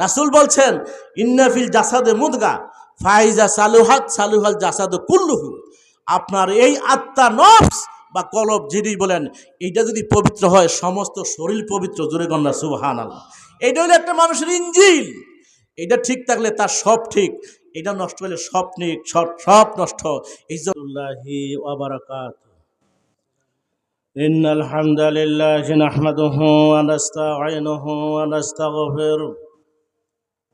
রাসুল বলছেন ইন্নাফিল জাসাদে মুদগা ফাইজা সালুহাত সালুহাল জাসাদ কুল্লুহু আপনার এই আত্মা নফস বা কলব যিনি বলেন এইটা যদি পবিত্র হয় সমস্ত শরীর পবিত্র জোরে গন্না সুবহান আল্লাহ এইটা হলো একটা মানুষের ইঞ্জিল এটা ঠিক থাকলে তার সব ঠিক এটা নষ্ট হলে সব ঠিক সব সব নষ্ট ইজ্জতুল্লাহি ওয়া বারাকাতুহু إن الحمد لله نحمده ونستعينه ونستغفره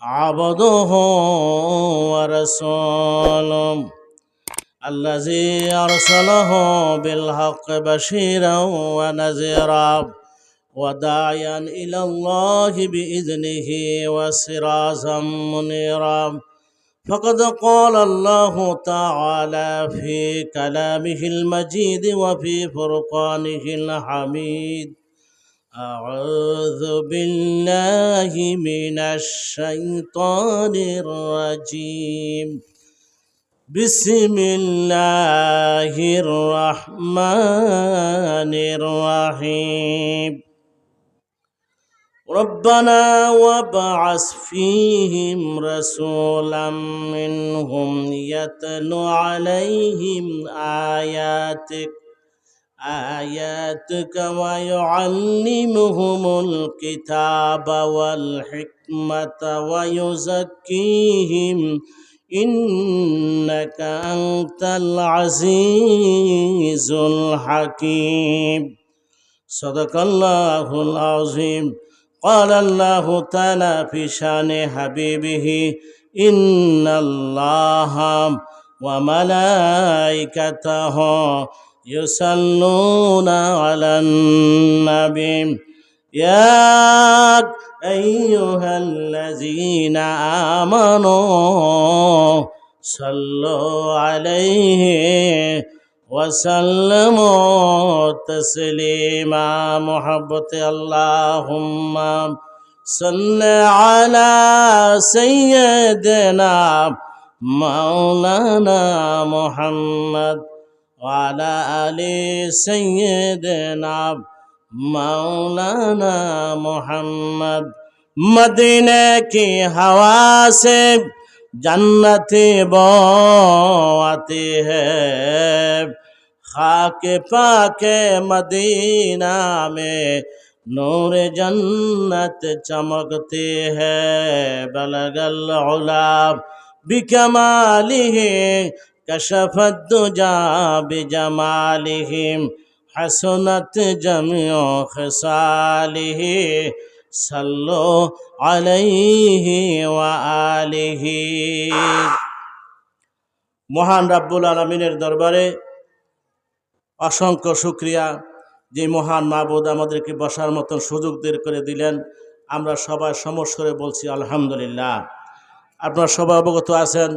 عبده ورسوله الذي أرسله بالحق بشيرا ونذيرا وداعيا إلى الله بإذنه وسراجا منيرا فقد قال الله تعالى في كلامه المجيد وفي فرقانه الحميد أعوذ بالله من الشيطان الرجيم بسم الله الرحمن الرحيم ربنا وابعث فيهم رسولا منهم يتلو عليهم آياتك آياتك ويعلمهم الكتاب والحكمة ويزكيهم إنك أنت العزيز الحكيم صدق الله العظيم قال الله تعالى في شان حبيبه إن الله وملائكته يصلون على النبي. يا أيها الذين آمنوا صلوا عليه وسلموا تسليما. محبة اللهم صل على سيدنا مولانا محمد. وعلى آل سيدنا مولانا محمد مدینے کی ہوا سے جنت بو آتی ہے خاک پاک مدینہ میں نور جنت چمکتی ہے بلغ العلا بکمالی কশফদ্দুজা বিজমালিহিম, হাসনাত জামিউ খসালিহি, সাল্লু আলাইহি ওয়া আলিহি। মহান রাব্বুল আলমিনের দরবারে অসংখ্য শুক্রিয়া, যে মহান মাবুদ আমাদেরকে বসার মতন সুযোগ দের করে দিলেন। আমরা সবাই সমস করে বলছি, আলহামদুলিল্লাহ। আপনারা সবাই অবগত আছেন,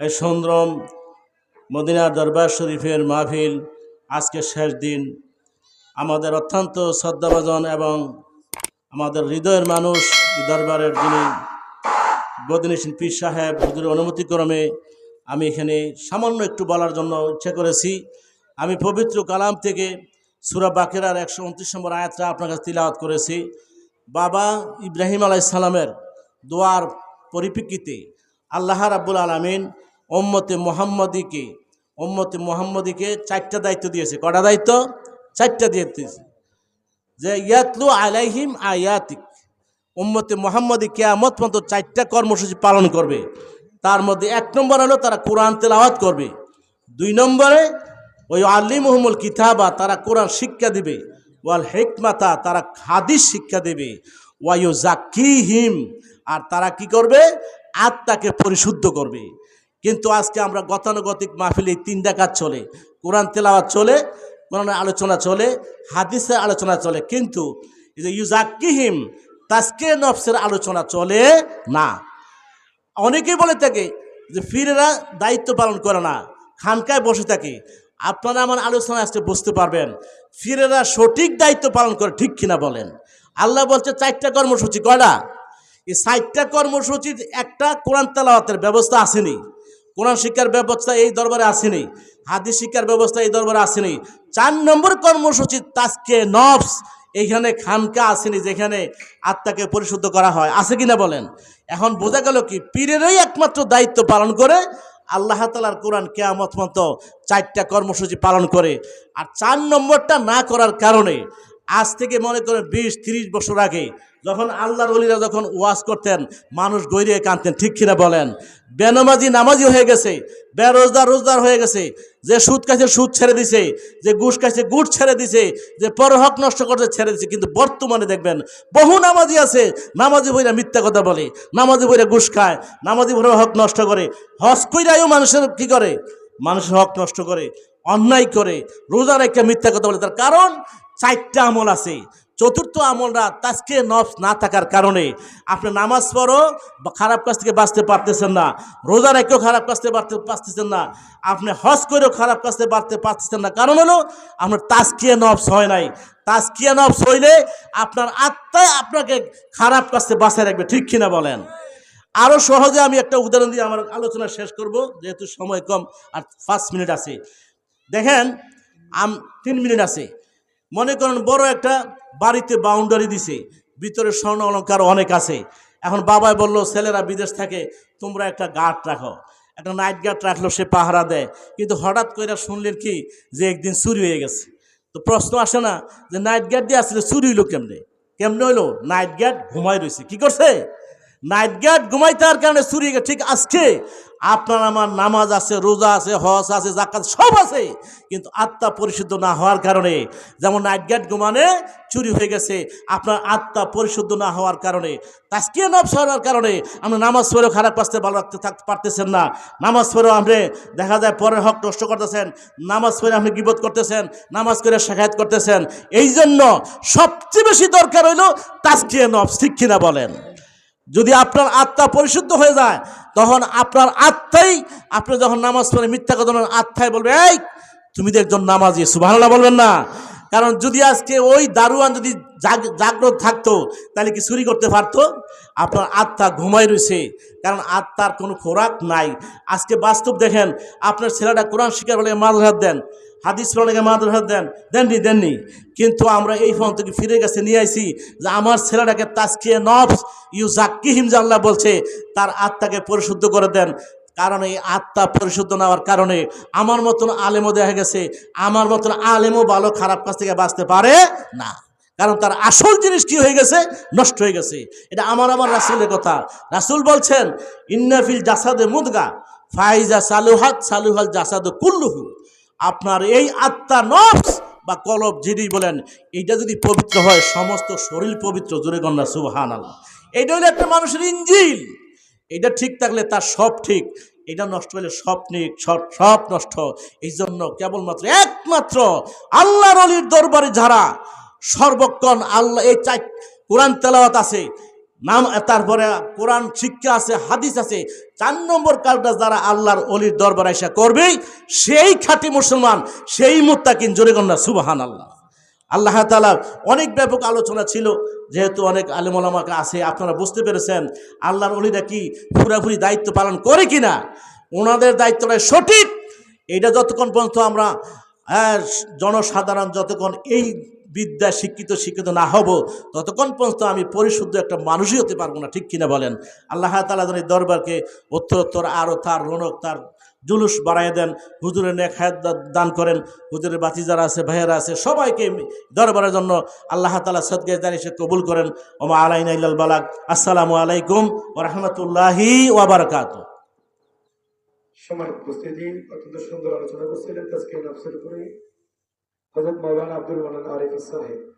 এই সুন্দরম মদিনা দরবার শরীফের মাহফিল আজকে শেষ দিন। আমাদের অত্যন্ত শ্রদ্ধাভাজন এবং আমাদের হৃদয়ের মানুষ দরবারের যিনি বদিনী পীর সাহেব হুজুরের অনুমতিক্রমে আমি এখানে সামান্য একটু বলার জন্য ইচ্ছা করেছি। আমি পবিত্র কালাম থেকে সুরা বাকেরার একশো উনত্রিশ নম্বর আয়াতটা আপনার কাছে তিলাওয়াত করেছি। বাবা ইব্রাহিম আলাইসালামের দোয়ার পরিপ্রেক্ষিতে আল্লাহ রাব্বুল আলমিন ওম্মতে মোহাম্মদীকে ওম্মতে মোহাম্মদীকে চারটা দায়িত্ব দিয়েছে। কটা দায়িত্ব? চারটা দিয়ে দিয়েছে। যে ইয়াতলু আলাইহিম আয়াতিক। উম্মতে মোহাম্মদী কেয়ামত পর্যন্ত চারটা কর্মসূচি পালন করবে। তার মধ্যে এক নম্বর হলো তারা কোরআন তেলাওয়াত করবে। দুই নম্বরে, ওই আল্লি মুহম্মল কিতাবা, তারা কোরআন শিক্ষা দেবে। ওয়াল হেকমাতা, তারা হাদিস শিক্ষা দেবে। ওয়াইও জাকিহিম আর তারা কি করবে? আত্মাকে পরিশুদ্ধ করবে। কিন্তু আজকে আমরা গতানুগতিক মাহফিলে তিনটা কাজ চলে, কোরআন তেলাওয়াত চলে, কোরআনের আলোচনা চলে, হাদিসের আলোচনা চলে, কিন্তু ইউজাকিহিম তাস্কে নফসের আলোচনা চলে না। অনেকেই বলে থাকে যে ফিরেরা দায়িত্ব পালন করে না, খানকায় বসে থাকে। আপনারা আমার আলোচনা আজকে বুঝতে পারবেন, ফিরেরা সঠিক দায়িত্ব পালন করে ঠিক কিনা বলেন। আল্লাহ বলছে চারটা কর্মসূচি, কয়টা? এই চারটা কর্মসূচির একটা কোরআন তেলাওয়াতের ব্যবস্থা আসেনি। কোরআন শিক্ষার ব্যবস্থা এই দরবারে আসেনি, হাদিস শিক্ষার ব্যবস্থা এই দরবারে আসেনি। চার নম্বর কর্মসূচি তাজকে নফস, এইখানে খানকা আসেনি যেখানে আত্মাকে পরিশুদ্ধ করা হয়। আছে কিনা বলেন? এখন বোঝা গেল কি, পীরেরই একমাত্র দায়িত্ব পালন করে আল্লাহ তালার কোরআন কেয়ামত মতো চারটা কর্মসূচি পালন করে। আর চার নম্বরটা না করার কারণে আজ থেকে মনে করেন বিশ, তিরিশ বছর আগে যখন আল্লাহর অলিরা যখন ওয়াজ করতেন, মানুষ গৈরিয়ে কাঁদতেন, ঠিক কিনা বলেন? বেনামাজি নামাজি হয়ে গেছে, বেরোজগার রোজগার হয়ে গেছে, যে সুদ খাইছে সুদ ছেড়ে দিছে, যে ঘুষ খাইছে গুড় ছেড়ে দিছে, যে পরহক নষ্ট করছে ছেড়ে দিছে, কিন্তু বর্তমানে দেখবেন বহু নামাজি আছে, নামাজি বইরা মিথ্যা কথা বলে, নামাজি বইরা ঘুষ খায়, নামাজি বইরা হক নষ্ট করে, হজ কইরাও মানুষের কি করে? মানুষের হক নষ্ট করে, অন্যায় করে রোজার একটা মিথ্যা কথা বলে, তার কারণ চারটা আমল আছে। চতুর্থ আমলরা তাজকে নফস না থাকার কারণে। আপনি নামাজ পড়ো খারাপ কাজ থেকে বাঁচতে পারতেছেন না। রোজা রেখেও খারাপ কাজ থেকে বাড়তে পারতেছেন না। আপনি হজ করেও খারাপ কাজ থেকে বাড়তে পারতেছেন না। কারণ হলো, আপনার তাজকিয়া নফস হয় নাই। তাজকিয়া নফস হইলে আপনার আত্মায় আপনাকে খারাপ কাজ থেকে বাঁচায় রাখবে। ঠিক কিনা বলেন? আরও সহজে আমি একটা উদাহরণ দিয়ে আমার আলোচনা শেষ করব। যেহেতু সময় কম আর পাঁচ মিনিট আছে। দেখেন, আম তিন মিনিট আছে। মনে করেন বড় একটা বাড়িতে বাউন্ডারি দিছে, ভিতরে স্বর্ণ অলঙ্কার অনেক আছে। এখন বাবাই বলল, ছেলেরা বিদেশ থাকে, তোমরা একটা গার্ড রাখো। একটা নাইট গার্ড রাখল, সে পাহারা দেয়। কিন্তু হঠাৎ করে শুনলেন কি, যে একদিন চুরি হয়ে গেছে। তো প্রশ্ন আসে না যে নাইট গার্ড দিয়ে আসলে চুরি হইল কেমনে? কেমনে হইল? নাইট গার্ড ঘুমাই রয়েছে কি করছে? নাইট গার্ড ঘুমাইতার কারণে চুরি। ঠিক আজকে আপনার আমার নামাজ আছে, রোজা আছে, হজ আছে জাকাত সব আছে। কিন্তু আত্মা পরিশুদ্ধ না হওয়ার কারণে, যেমন নাইট গার্ড ঘুমানে চুরি হয়ে গেছে, আপনার আত্মা পরিশুদ্ধ না হওয়ার কারণে তাস্কিয়া নব হওয়ার কারণে আমরা নামাজ পড়েও খারাপ কাজতে ভালো রাখতে থাকতে পারতেছেন না। নামাজ পড়েও আপনি দেখা যায় পরের হক নষ্ট করতেছেন, নামাজ পড়ে আপনি গিবত করতেছেন, নামাজ করে শেখায়ত করতেছেন। এই জন্য সবচেয়ে বেশি দরকার হইল তাস্কিয়া ঠিক কিনা বলেন? যদি আপনার আত্মা পরিশুদ্ধ হয়ে যায়, তখন আপনার আত্মাই আপনি যখন নামাজ পড়ে মিথ্যা কথা আত্মাই বলবে, এই, তুমি তো একজন নামাজি, সুবহানাল্লাহ বলবেন না। কারণ যদি আজকে ওই দারুয়ান যদি জাগ- জাগ্রত থাকতো, তাহলে কি চুরি করতে পারতো? আপনার আত্মা ঘুমাই রয়েছে কারণ আত্মার কোনো খোরাক নাই। আজকে বাস্তব দেখেন, আপনার ছেলেটা কোরআন শিকার বলে হাত দেন। হাদিস পড়াকে মাদুর হাত দেন। দেননি দেননি। কিন্তু আমরা এই ফোন থেকে ফিরে গেছে, নিয়ে আইছি যে আমার ছেলেটাকে তাস্কিয়ে নফস ইউ জাক্কিহিম যে আল্লাহ বলছে, তার আত্মাকে পরিশুদ্ধ করে দেন। কারণ এই আত্মা পরিশুদ্ধ না হওয়ার কারণে আমার মতন আলেমও দেখা গেছে, আমার মতন আলেমও ভালো খারাপ কাজ থেকে বাঁচতে পারে না। কারণ তার আসল জিনিস কি হয়ে গেছে? নষ্ট হয়ে গেছে। এটা আমার আমার রাসুলের কথা। রাসুল বলছেন ইন্নাফিল জাসাদে মুদগা, ফাইজা সালুহাত, সালুহাল জাসাদ কুল্লুহু। আপনার এই আত্মা নফস বা কলব জিনিস বলেন, এইটা যদি পবিত্র হয়, সমস্ত শরীর পবিত্র, জোরে গন্না সুবহান আল্লাহ এইটা হলো একটা মানুষের ইঞ্জিল। এটা ঠিক থাকলে তার সব ঠিক এটা নষ্ট হলে সব সব সব নষ্ট। এই জন্য কেবলমাত্র একমাত্র আল্লাহর অলির দরবারে যারা সর্বক্ষণ আল্লাহ, এই চাই কোরআন তেলাওয়াত আছে নাম তারপরে কোরআন শিক্ষা আছে হাদিস আছে চার নম্বর কাজটা যারা আল্লাহর অলির দরবার এসে করবে সেই খাঁটি মুসলমান সেই মুত্তাকিন জোরে কন্যা সুবাহান আল্লাহ আল্লাহ তালা অনেক ব্যাপক আলোচনা ছিল যেহেতু অনেক আলেমলামাকে আছে আপনারা বুঝতে পেরেছেন আল্লাহর অলিরা কি পুরাপুরি দায়িত্ব পালন করে কিনা ওনাদের দায়িত্বটা সঠিক এটা যতক্ষণ পর্যন্ত আমরা আহ, জনসাধারণ যতক্ষণ এই বিদ্যা শিক্ষিত শিক্ষিত না হব, ততক্ষণ পর্যন্ত আমি পরিশুদ্ধ একটা মানুষই হতে পারব না, ঠিক কিনা বলেন? আল্লাহ তালা যেন এই দরবারকে উত্তরোত্তর আরও তার রৌনক তার জুলুস বাড়াই দেন, হুজুরের নেক হায়াত দান করেন, হুজুরের বাতি যারা আছে, ভাইয়েরা আছে, সবাইকে দরবারের জন্য আল্লাহ তালা সদগে জানি সে কবুল করেন। ওমা আলাইনা ইল্লাল বালাক আসসালামু আলাইকুম ও রহমতুল্লাহি ওয়াবারকাত সময় উপস্থিতি, অত্যন্ত সুন্দর আলোচনা করছিলেন। তাজকে নফসের উপরে হজরত মৌলানা আব্দুল মানান আরিফ সাহেব।